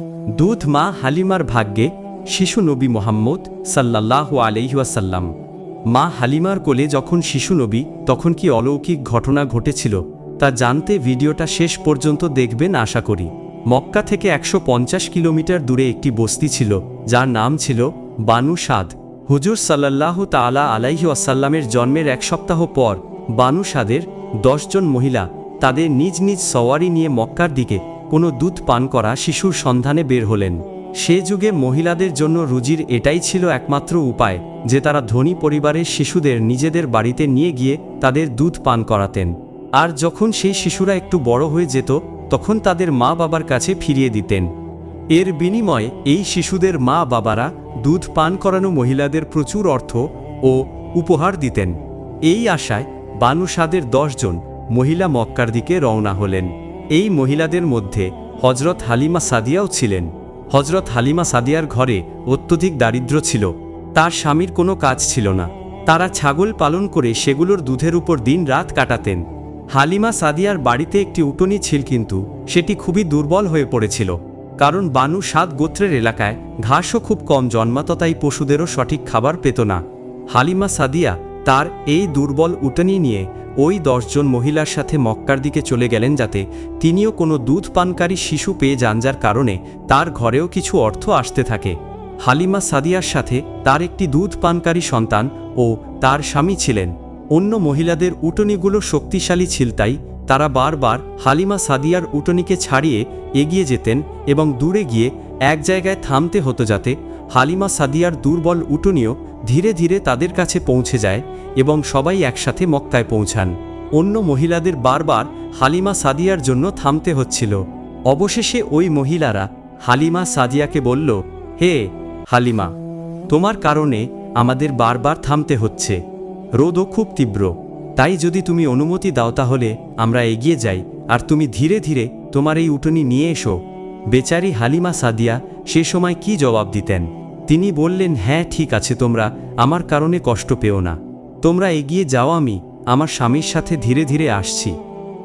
দুধ মা হালিমার ভাগ্যে শিশু নবী মোহাম্মদ সাল্লাহ আলহিউসাল্লাম মা হালিমার কোলে যখন শিশু নবী, তখন কি অলৌকিক ঘটনা ঘটেছিল, তা জানতে ভিডিওটা শেষ পর্যন্ত দেখবেন আশা করি। মক্কা থেকে একশো পঞ্চাশ কিলোমিটার দূরে একটি বস্তি ছিল, যার নাম ছিল বানু সাদ। হুজুর সাল্লাহ তালা আলাইহি আসাল্লামের জন্মের এক সপ্তাহ পর বানু সাদের দশজন মহিলা তাদের নিজ নিজ সওয়ারি নিয়ে মক্কার দিকে কোনো দুধ পান করা শিশুর সন্ধানে বের হলেন। সে যুগে মহিলাদের জন্য রুজির এটাই ছিল একমাত্র উপায়, যে তারা ধনী পরিবারের শিশুদের নিজেদের বাড়িতে নিয়ে গিয়ে তাদের দুধ পান করাতেন। আর যখন সেই শিশুরা একটু বড় হয়ে যেত, তখন তাদের মা বাবার কাছে ফিরিয়ে দিতেন। এর বিনিময়ে এই শিশুদের মা বাবারা দুধ পান করানো মহিলাদের প্রচুর অর্থ ও উপহার দিতেন। এই আশায় বানুসাদের দশজন মহিলা মক্কার দিকে রওনা হলেন। এই মহিলাদের মধ্যে হজরত হালিমা সাদিয়াও ছিলেন। হজরত হালিমা সাদিয়ার ঘরে অত্যধিক দারিদ্র ছিল। তার স্বামীর কোনো কাজ ছিল না। তারা ছাগল পালন করে সেগুলোর দুধের উপর দিন রাত কাটাতেন। হালিমা সাদিয়ার বাড়িতে একটি উটনি ছিল কিন্তু সেটি খুবই দুর্বল হয়ে পড়েছিল। কারণ বানু সাত গোত্রের এলাকায় ঘাসও খুব কম জন্মাত তাই পশুদেরও সঠিক খাবার পেত না। হালিমা সাদিয়া তার এই দুর্বল উটনি নিয়ে ওই দশজন মহিলার সাথে মক্কার দিকে চলে গেলেন যাতে তিনিও কোনো দুধ পানকারী শিশু পেয়ে যান যার কারণে তার ঘরেও কিছু অর্থ আসতে থাকে। হালিমা সাদিয়ার সাথে তার একটি দুধ পানকারী সন্তান ও তার স্বামী ছিলেন। অন্য মহিলাদের উটনিগুলো শক্তিশালী ছিল তাই তারা বারবার হালিমা সাদিয়ার উটনিকে ছাড়িয়ে এগিয়ে যেতেন এবং দূরে গিয়ে এক জায়গায় থামতে হতো যাতে হালিমা সাদিয়ার দুর্বল উটনিও ধীরে ধীরে তাদের কাছে পৌঁছে যায় এবং সবাই একসাথে মক্কায় পৌঁছান। অন্য মহিলাদের বারবার হালিমা সাদিয়ার জন্য থামতে হচ্ছিল। অবশেষে ওই মহিলারা হালিমা সাদিয়াকে বলল, হে হালিমা, তোমার কারণে আমাদের বারবার থামতে হচ্ছে। রোদও খুব তীব্র। তাই যদি তুমি অনুমতি দাও তাহলে আমরা এগিয়ে যাই আর তুমি ধীরে ধীরে তোমার এই উটনি নিয়ে এসো। বেচারি হালিমা সাদিয়া সে সময় কি জবাব দিতেন? তিনি বললেন হ্যাঁ ঠিক আছে, তোমরা আমার কারণে কষ্ট পেও না। তোমরা এগিয়ে যাও আমি আমার স্বামীর সাথে ধীরে ধীরে আসছি।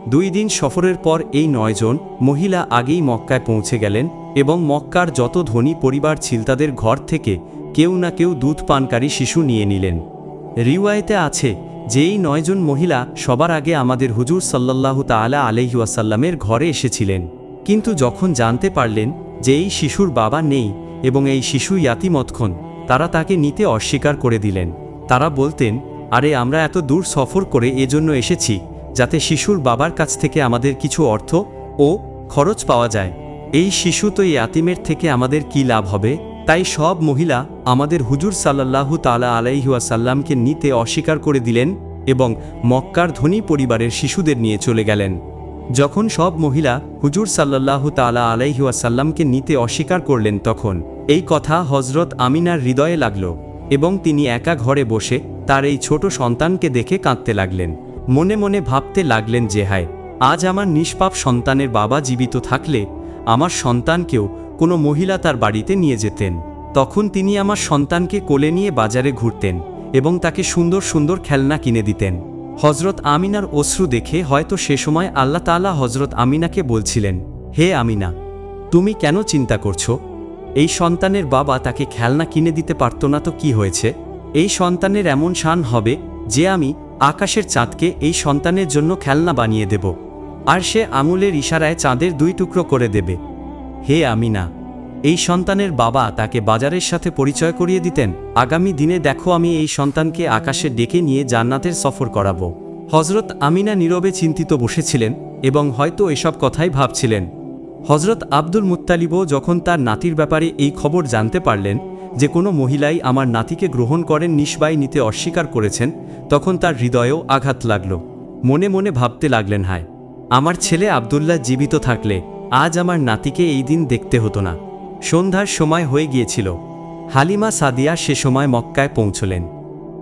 দুই দিন সফরের পর এই নয়জন মহিলা আগেই মক্কায় পৌঁছে গেলেন এবং মক্কার যত ধনী পরিবার ছিল তাদের ঘর থেকে কেউ না কেউ দুধ পানকারী শিশু নিয়ে নিলেন। রিওয়ায়েতে আছে যে এই নয়জন মহিলা সবার আগে আমাদের হুজুর সাল্লাল্লাহু তাআলা আলহিউসাল্লামের ঘরে এসেছিলেন। কিন্তু যখন জানতে পারলেন যে এই শিশুর বাবা নেই এবং এই শিশু ইয়াতিমতক্ষণ তারা তাকে নিতে অস্বীকার করে দিলেন। তারা বলতেন, আরে, আমরা এত দূর সফর করে এজন্য এসেছি, যাতে শিশুর বাবার কাছ থেকে আমাদের কিছু অর্থ ও খরচ পাওয়া যায়। এই শিশু তো এই আতিমের থেকে আমাদের কি লাভ হবে? তাই সব মহিলা আমাদের হুজুর সাল্লাল্লাহু তালা আলাইহুয়াসাল্লামকে নিতে অস্বীকার করে দিলেন এবং মক্কার ধনী পরিবারের শিশুদের নিয়ে চলে গেলেন। যখন সব মহিলা হুজুর সাল্লাল্লাহু তালা আলাইহুয়াসাল্লামকে নিতে অস্বীকার করলেন তখন এই কথা হজরত আমিনার হৃদয়ে লাগল এবং তিনি একা ঘরে বসে তার এই ছোট সন্তানকে দেখে কাঁদতে লাগলেন। মনে মনে ভাবতে লাগলেন যে, হায়, আজ আমার নিষ্পাপ সন্তানের বাবা জীবিত থাকলে আমার সন্তানকেও কোনো মহিলা তার বাড়িতে নিয়ে যেতেন। তখন তিনি আমার সন্তানকে কোলে নিয়ে বাজারে ঘুরতেন এবং তাকে সুন্দর সুন্দর খেলনা কিনে দিতেন। হজরত আমিনার অশ্রু দেখে হয়তো সে সময় আল্লাহ তালা হজরত আমিনাকে বলছিলেন, হে আমিনা, তুমি কেন চিন্তা করছ? এই সন্তানের বাবা তাকে খেলনা কিনে দিতে পারত না তো কি হয়েছে? এই সন্তানের এমন শান হবে যে আমি আকাশের চাঁদকে এই সন্তানের জন্য খেলনা বানিয়ে দেব, আর সে আঙুলের ইশারায় চাঁদের দুই টুকরো করে দেবে। হে আমিনা এই সন্তানের বাবা তাকে বাজারের সাথে পরিচয় করিয়ে দিতেন, আগামী দিনে দেখো আমি এই সন্তানকে আকাশে ডেকে নিয়ে জান্নাতের সফর করাবো। হজরত আমিনা নীরবে চিন্তিত বসেছিলেন এবং হয়তো এসব কথাই ভাবছিলেন। হজরত আব্দুল মুত্তালিবও যখন তার নাতির ব্যাপারে এই খবর জানতে পারলেন যে কোনো মহিলাই আমার নাতিকে গ্রহণ করেন নিষ্বাই নিতে অস্বীকার করেছেন, তখন তার হৃদয়েও আঘাত লাগল। মনে মনে ভাবতে লাগলেন, হায়, আমার ছেলে আবদুল্লাহ জীবিত থাকলে আজ আমার নাতিকে এই দিন দেখতে হতো না। সন্ধ্যার সময় হয়ে গিয়েছিল। হালিমা সাদিয়া সে সময় মক্কায় পৌঁছলেন।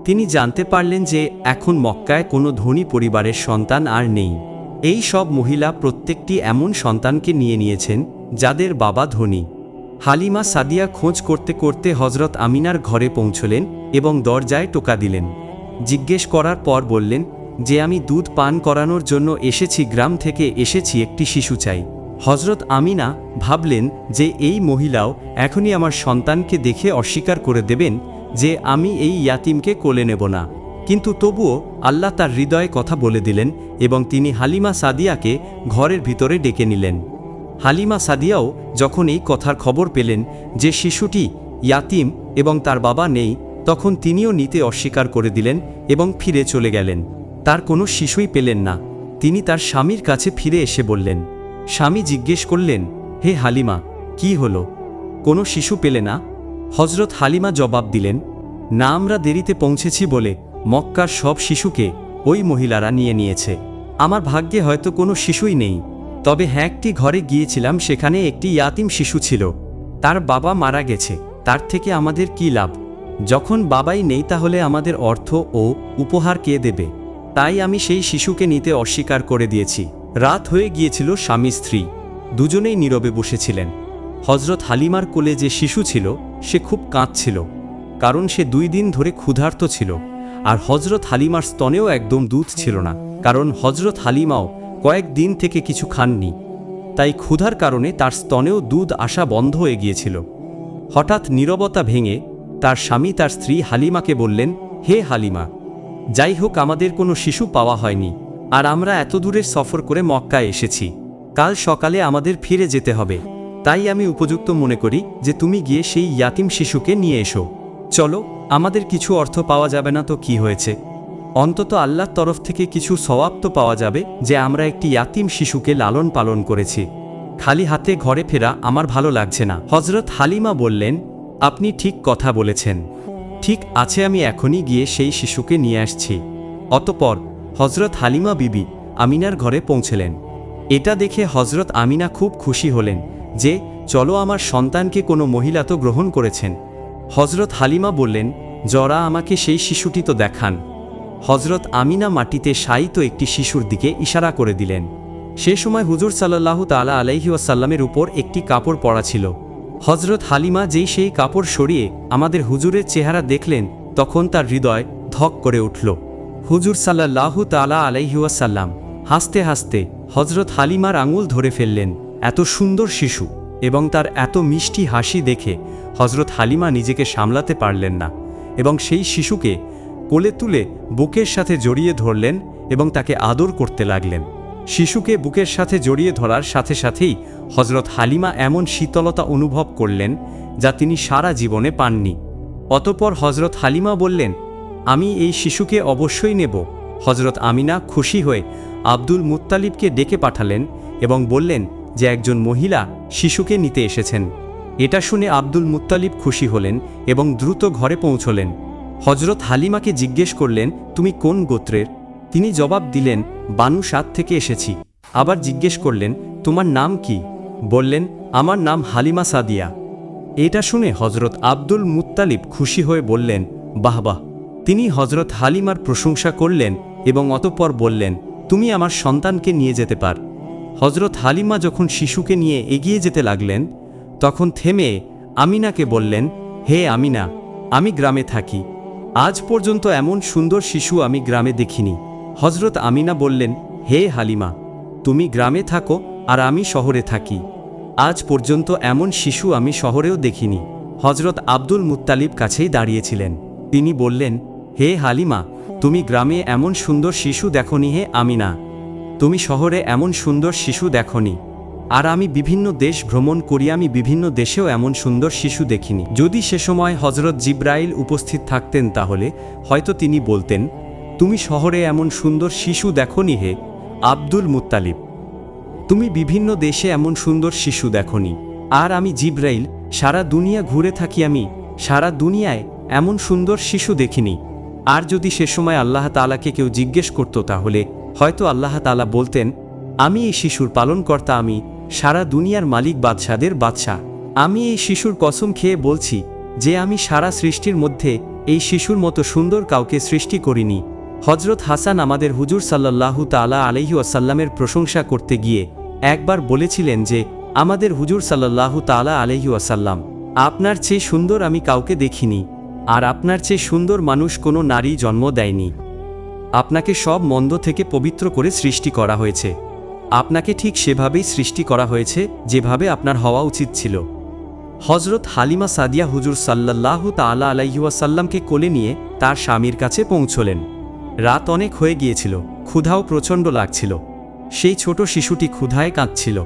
তিনি জানতে পারলেন যে এখন মক্কায় কোনো ধনী পরিবারের সন্তান আর নেই। এই সব মহিলা প্রত্যেকটি এমন সন্তানকে নিয়ে নিয়েছেন, যাদের বাবা ধনী। হালিমা সাদিয়া খোঁজ করতে করতে হজরত আমিনার ঘরে পৌঁছলেন এবং দরজায় টোকা দিলেন। জিজ্ঞেস করার পর বললেন, যে আমি দুধ পান করানোর জন্য এসেছি, গ্রাম থেকে এসেছি, একটি শিশু চাই। হজরত আমিনা ভাবলেন যে এই মহিলাও এখনই আমার সন্তানকে দেখে অস্বীকার করে দেবেন যে আমি এই ইয়াতিমকে কোলে নেব না। কিন্তু তবুও আল্লাহ তার হৃদয়ে কথা বলে দিলেন এবং তিনি হালিমা সাদিয়াকে ঘরের ভিতরে ডেকে নিলেন। হালিমা সাদিয়াও যখন এই কথার খবর পেলেন যে শিশুটি ইয়াতিম এবং তার বাবা নেই, তখন তিনিও নিতে অস্বীকার করে দিলেন এবং ফিরে চলে গেলেন। তার কোনো শিশুই পেলেন না। তিনি তার স্বামীর কাছে ফিরে এসে বললেন স্বামী জিজ্ঞেস করলেন, হে হালিমা, কি হলো? কোনো শিশু পেলে না? হজরত হালিমা জবাব দিলেন, না, আমরা দেরিতে পৌঁছেছি বলে মক্কার সব শিশুকে ওই মহিলারা নিয়ে নিয়েছে। আমার ভাগ্যে হয়তো কোনো শিশুই নেই। তবে হ্যাঁ একটি ঘরে গিয়েছিলাম, সেখানে একটি ইয়াতিম শিশু ছিল। তার বাবা মারা গেছে। তার থেকে আমাদের কি লাভ? যখন বাবাই নেই, তাহলে আমাদের অর্থ ও উপহার কে দেবে? তাই আমি সেই শিশুকে নিতে অস্বীকার করে দিয়েছি। রাত হয়ে গিয়েছিল স্বামী স্ত্রী। দুজনেই নীরবে বসেছিলেন। হজরত হালিমার কোলে যে শিশু ছিল, সে খুব কাঁদছিল, কারণ সে দুই দিন ধরে ক্ষুধার্ত ছিল, আর হজরত হালিমার স্তনেও একদম দুধ ছিল না, কারণ হজরত হালিমাও কয়েক দিন থেকে কিছু খাননি। তাই ক্ষুধার কারণে তার স্তনেও দুধ আসা বন্ধ হয়ে গিয়েছিল। হঠাৎ নীরবতা ভেঙে তার স্বামী তার স্ত্রী হালিমাকে বললেন, হে হালিমা যাই হোক আমাদের কোনো শিশু পাওয়া হয়নি। আর আমরা এত দূরের সফর করে মক্কায় এসেছি। কাল সকালে আমাদের ফিরে যেতে হবে। তাই আমি উপযুক্ত মনে করি যে তুমি গিয়ে সেই ইয়াতিম শিশুকে নিয়ে এসো। চলো, আমাদের কিছু অর্থ পাওয়া যাবে না তো কি হয়েছে? অন্তত আল্লাহর তরফ থেকে কিছু সওয়াব তো পাওয়া যাবে যে আমরা একটি ইয়াতিম শিশুকে লালন পালন করেছি। খালি হাতে ঘরে ফেরা আমার ভালো লাগছে না। হজরত হালিমা বললেন, আপনি ঠিক কথা বলেছেন। ঠিক আছে আমি এখনই গিয়ে সেই শিশুকে নিয়ে আসছি। অতপর হজরত হালিমা বিবি আমিনার ঘরে পৌঁছলেন। এটা দেখে হজরত আমিনা খুব খুশি হলেন যে, চলো আমার সন্তানকে কোনো মহিলা তো গ্রহণ করেছেন। হজরত হালিমা বললেন, জরা আমাকে সেই শিশুটি তো দেখান। হজরত আমিনা মাটিতে শায়িত একটি শিশুর দিকে ইশারা করে দিলেন। সে সময় হুজুর সাল্লাহ তালা আলাইহি ওয়াসাল্লামের উপর একটি কাপড় পরা ছিল। হজরত হালিমা যেই সেই কাপড় সরিয়ে আমাদের হুজুরের চেহারা দেখলেন, তখন তার হৃদয় ধক করে উঠল। হুজুর সাল্লাহু তালা আলাইহুয়াসাল্লাম হাসতে হাসতে হজরত হালিমার আঙুল ধরে ফেললেন, এত সুন্দর শিশু এবং তার এত মিষ্টি হাসি দেখে হজরত হালিমা নিজেকে সামলাতে পারলেন না এবং সেই শিশুকে কোলে তুলে বুকের সাথে জড়িয়ে ধরলেন এবং তাকে আদর করতে লাগলেন। শিশুকে বুকের সাথে জড়িয়ে ধরার সাথে সাথেই হজরত হালিমা এমন শীতলতা অনুভব করলেন যা তিনি সারা জীবনে পাননি। অতপর হজরত হালিমা বললেন আমি এই শিশুকে অবশ্যই নেব। হজরত আমিনা খুশি হয়ে আব্দুল মুত্তালিবকে ডেকে পাঠালেন এবং বললেন যে একজন মহিলা শিশুকে নিতে এসেছেন। এটা শুনে আব্দুল মুত্তালিব খুশি হলেন এবং দ্রুত ঘরে পৌঁছলেন। হজরত হালিমাকে জিজ্ঞেস করলেন, তুমি কোন গোত্রের? তিনি জবাব দিলেন, বানু সাত থেকে এসেছি। আবার জিজ্ঞেস করলেন, তোমার নাম কি? বললেন, আমার নাম হালিমা সাদিয়া। এটা শুনে হজরত আব্দুল মুত্তালিব খুশি হয়ে বললেন, বাহ বাহ। তিনি হজরত হালিমার প্রশংসা করলেন এবং অতঃপর বললেন, তুমি আমার সন্তানকে নিয়ে যেতে পার। হজরত হালিমা যখন শিশুকে নিয়ে এগিয়ে যেতে লাগলেন, তখন থেমে আমিনাকে বললেন, হে আমিনা, আমি গ্রামে থাকি। আজ পর্যন্ত এমন সুন্দর শিশু আমি গ্রামে দেখিনি। হজরত আমিনা বললেন, হে হালিমা, তুমি গ্রামে থাকো আর আমি শহরে থাকি। আজ পর্যন্ত এমন শিশু আমি শহরেও দেখিনি। হজরত আব্দুল মুত্তালিব কাছেই দাঁড়িয়েছিলেন। তিনি বললেন হে হালিমা, তুমি গ্রামে এমন সুন্দর শিশু দেখনি হে আমিনা। তুমি শহরে এমন সুন্দর শিশু দেখনি। আর আমি বিভিন্ন দেশ ভ্রমণ করি, আমি বিভিন্ন দেশেও এমন সুন্দর শিশু দেখিনি। যদি সে সময় হজরত জিব্রাইল উপস্থিত থাকতেন তাহলে, হয়তো তিনি বলতেন, তুমি শহরে এমন সুন্দর শিশু দেখনি হে আব্দুল মুত্তালিব। তুমি বিভিন্ন দেশে এমন সুন্দর শিশু দেখনি। আর আমি জিব্রাইল, সারা দুনিয়া ঘুরে থাকি আমি, সারা দুনিয়ায় এমন সুন্দর শিশু দেখিনি। আর যদি সে সময় আল্লাহ তালাকে কেউ জিজ্ঞেস করত তাহলে হয়তো আল্লাহ তালা বলতেন, আমি এই শিশুর পালনকর্তা, আমি সারা দুনিয়ার মালিক বাদশাদের বাদশাহ। আমি এই শিশুর কসম খেয়ে বলছি যে আমি সারা সৃষ্টির মধ্যে এই শিশুর মতো সুন্দর কাউকে সৃষ্টি করিনি। হজরত হাসান আমাদের হুজুর সাল্লাল্লাহু তালা আলহি আসাল্লামের প্রশংসা করতে গিয়ে একবার বলেছিলেন যে, আমাদের হুজুর সাল্লাল্লাহু তালা আলহি আসাল্লাম আপনার চেয়ে সুন্দর আমি কাউকে দেখিনি। আর আপনার চেয়ে সুন্দর মানুষ কোনো নারী জন্ম দেয়নি। আপনাকে সব মন্দ থেকে পবিত্র করে সৃষ্টি করা হয়েছে। আপনাকে ঠিক সেভাবেই সৃষ্টি করা হয়েছে, যেভাবে আপনার হওয়া উচিত ছিল। হজরত হালিমা সাদিয়া হুজুর সাল্লাল্লাহু তাআলা আলাইহুয়াসাল্লামকে কোলে নিয়ে তার স্বামীর কাছে পৌঁছলেন। রাত অনেক হয়ে গিয়েছিল, ক্ষুধাও প্রচণ্ড লাগছিল। সেই ছোট শিশুটি ক্ষুধায় কাঁদছিল।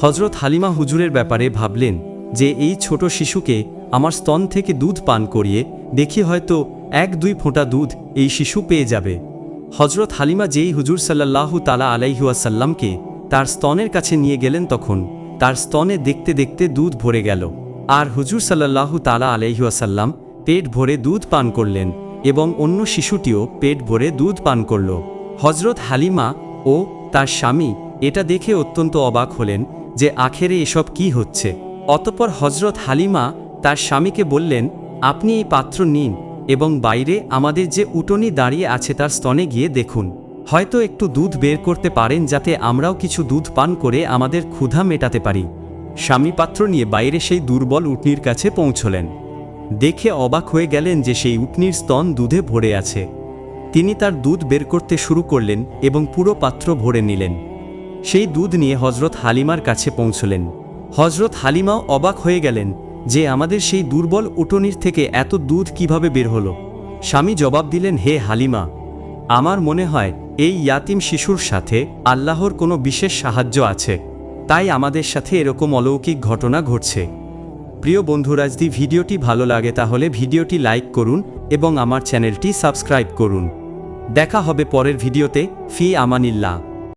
হজরত হালিমা হুজুরের ব্যাপারে ভাবলেন যে, এই ছোট শিশুকে আমার স্তন থেকে দুধ পান করিয়ে দেখি হয়তো এক দুই ফোঁটা দুধ এই শিশু পেয়ে যাবে। হজরত হালিমা যেই হুজুর সাল্লাল্লাহু তালা আলাইহুয়াসাল্লামকে তার স্তনের কাছে নিয়ে গেলেন তখন তার স্তনে দেখতে দেখতে দুধ ভরে গেল। আর হুজুর সাল্লাল্লাহু তালা আলাইহুয়াসাল্লাম পেট ভরে দুধ পান করলেন এবং অন্য শিশুটিও পেট ভরে দুধ পান করল। হজরত হালিমা ও তার স্বামী এটা দেখে অত্যন্ত অবাক হলেন যে আখেরে এসব কি হচ্ছে। অতপর হজরত হালিমা তার স্বামীকে বললেন, আপনি এই পাত্র নিন এবং বাইরে আমাদের যে উটনি দাঁড়িয়ে আছে তার স্তনে গিয়ে দেখুন। হয়তো একটু দুধ বের করতে পারেন যাতে আমরাও কিছু দুধ পান করে আমাদের ক্ষুধা মেটাতে পারি। স্বামী পাত্র নিয়ে বাইরে সেই দুর্বল উটনির কাছে পৌঁছলেন। দেখে অবাক হয়ে গেলেন যে সেই উটনির স্তন দুধে ভরে আছে। তিনি তার দুধ বের করতে শুরু করলেন এবং পুরো পাত্র ভরে নিলেন। সেই দুধ নিয়ে হজরত হালিমার কাছে পৌঁছলেন। হজরত হালিমাও অবাক হয়ে গেলেন যে আমাদের সেই দুর্বল উটনির থেকে এত দুধ কীভাবে বের হলো? স্বামী জবাব দিলেন, হে হালিমা, আমার মনে হয় এই ইয়াতিম শিশুর সাথে আল্লাহর কোনো বিশেষ সাহায্য আছে। তাই আমাদের সাথে এরকম অলৌকিক ঘটনা ঘটছে। প্রিয় বন্ধুরা, যদি ভিডিওটি ভালো লাগে তাহলে ভিডিওটি লাইক করুন এবং আমার চ্যানেলটি সাবস্ক্রাইব করুন। দেখা হবে পরের ভিডিওতে। ফি আমানিল্লাহ।